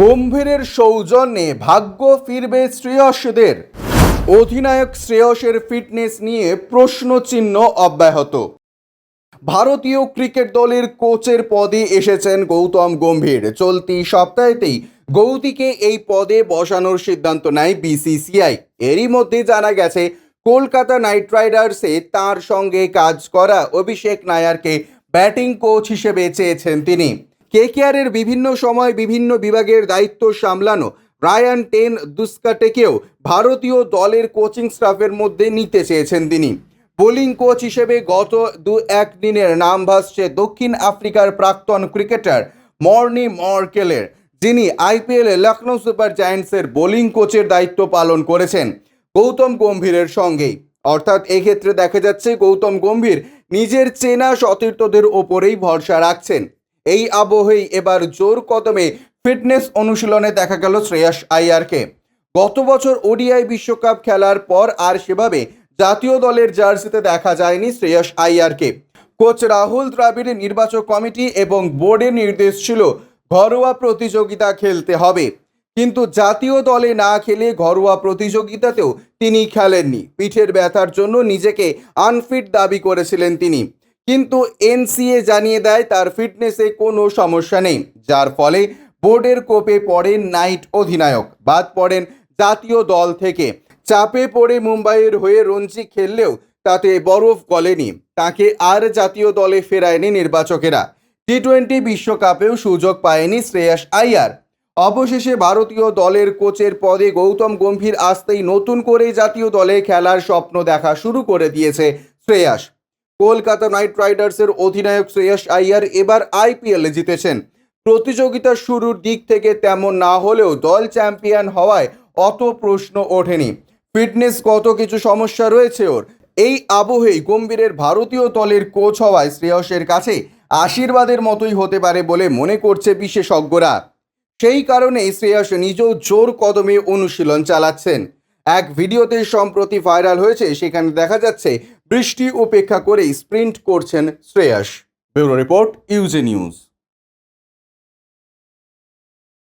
গম্ভীরের সৌজন্যে ভাগ্য ফিরবে শ্রেয়সদের অধিনায়ক শ্রেয়সের ফিটনেস নিয়ে প্রশ্নচিহ্ন অব্যাহত। ভারতীয় ক্রিকেট দলের কোচের পদে এসেছেন গৌতম গম্ভীর। চলতি সপ্তাহেতেই গৌতিকে এই পদে বসানোর সিদ্ধান্ত নেয় বিসিসিআই। এরই মধ্যে জানা গেছে, কলকাতা নাইট রাইডার্সে তার সঙ্গে কাজ করা অভিষেক নায়ারকে ব্যাটিং কোচ হিসেবে চেয়েছেন তিনি। কেকেআরের বিভিন্ন সময় বিভিন্ন বিভাগের দায়িত্ব সামলানো রায়ান টেন দুস্কাটেকেও ভারতীয় দলের কোচিং স্টাফের মধ্যে নিতে চেয়েছেন তিনি। বোলিং কোচ হিসেবে গত দু এক দিনের নাম ভাসছে দক্ষিণ আফ্রিকার প্রাক্তন ক্রিকেটার মর্নি মর্কেলের, যিনি আইপিএল লখনৌ সুপার জায়ান্টসের বোলিং কোচের দায়িত্ব পালন করেছেন গৌতম গম্ভীরের সঙ্গেই। অর্থাৎ এক্ষেত্রে দেখা যাচ্ছে গৌতম গম্ভীর নিজের চেনা সতীর্থদের ওপরেই ভরসা রাখছেন। এই আবহেই এবার জোর কদমে ফিটনেস অনুশীলনে দেখা গেল শ্রেয়াস আইয়ারকে গত বছর ওডিআই বিশ্বকাপ খেলার পর আর সেভাবে জাতীয় দলের জার্সিতে দেখা যায়নি শ্রেয়াস আইয়ারকে কোচ রাহুল দ্রাবিড়ের নির্বাচক কমিটি এবং বোর্ডের নির্দেশ ছিল ঘরোয়া প্রতিযোগিতা খেলতে হবে। কিন্তু জাতীয় দলে না খেলে ঘরোয়া প্রতিযোগিতাতেও তিনি খেলেননি। পিঠের ব্যথার জন্য নিজেকে আনফিট দাবি করেছিলেন তিনি। কিন্তু এনসিএ জানিয়ে দেয় তার ফিটনেসে কোনো সমস্যা নেই, যার ফলে বোর্ডের কোপে পড়েন নাইট অধিনায়ক। বাদ পড়েন জাতীয় দল থেকে। চাপে পড়ে মুম্বাইয়ের হয়ে রঞ্জি খেললেও তাতে বরফ গলেনি। তাকে আর জাতীয় দলে ফেরায়নি নির্বাচকেরা। টি টোয়েন্টি বিশ্বকাপেও সুযোগ পায়নি শ্রেয়াস আইয়ার অবশেষে ভারতীয় দলের কোচের পদে গৌতম গম্ভীর আসতেই নতুন করে জাতীয় দলে খেলার স্বপ্ন দেখা শুরু করে দিয়েছে শ্রেয়াস। কলকাতা নাইট রাইডার্সের অধিনায়ক শ্রেয়াস আইয়ার এবার আইপিএলে জিতেছেন। প্রতিযোগিতা শুরুর দিক থেকে তেমন না হলেও দল চ্যাম্পিয়ন হওয়ায় অত প্রশ্ন ওঠেনি। ফিটনেস কত কিছু সমস্যা রয়েছে ওর। এই আবহেই গম্ভীরের ভারতীয় দলের কোচ হওয়ায় শ্রেয়সের কাছে আশীর্বাদের মতোই হতে পারে বলে মনে করছে বিশেষজ্ঞরা। সেই কারণেই শ্রেয়স নিজেও জোর কদমে অনুশীলন চালাচ্ছেন। এক ভিডিওতে সম্প্রতি ভাইরাল হয়েছে, সেখানে দেখা যাচ্ছে বৃষ্টি উপেক্ষা করেই স্প্রিন্ট করছেন শ্রেয়াস। ব্যুরো রিপোর্ট, ইউজে নিউজ।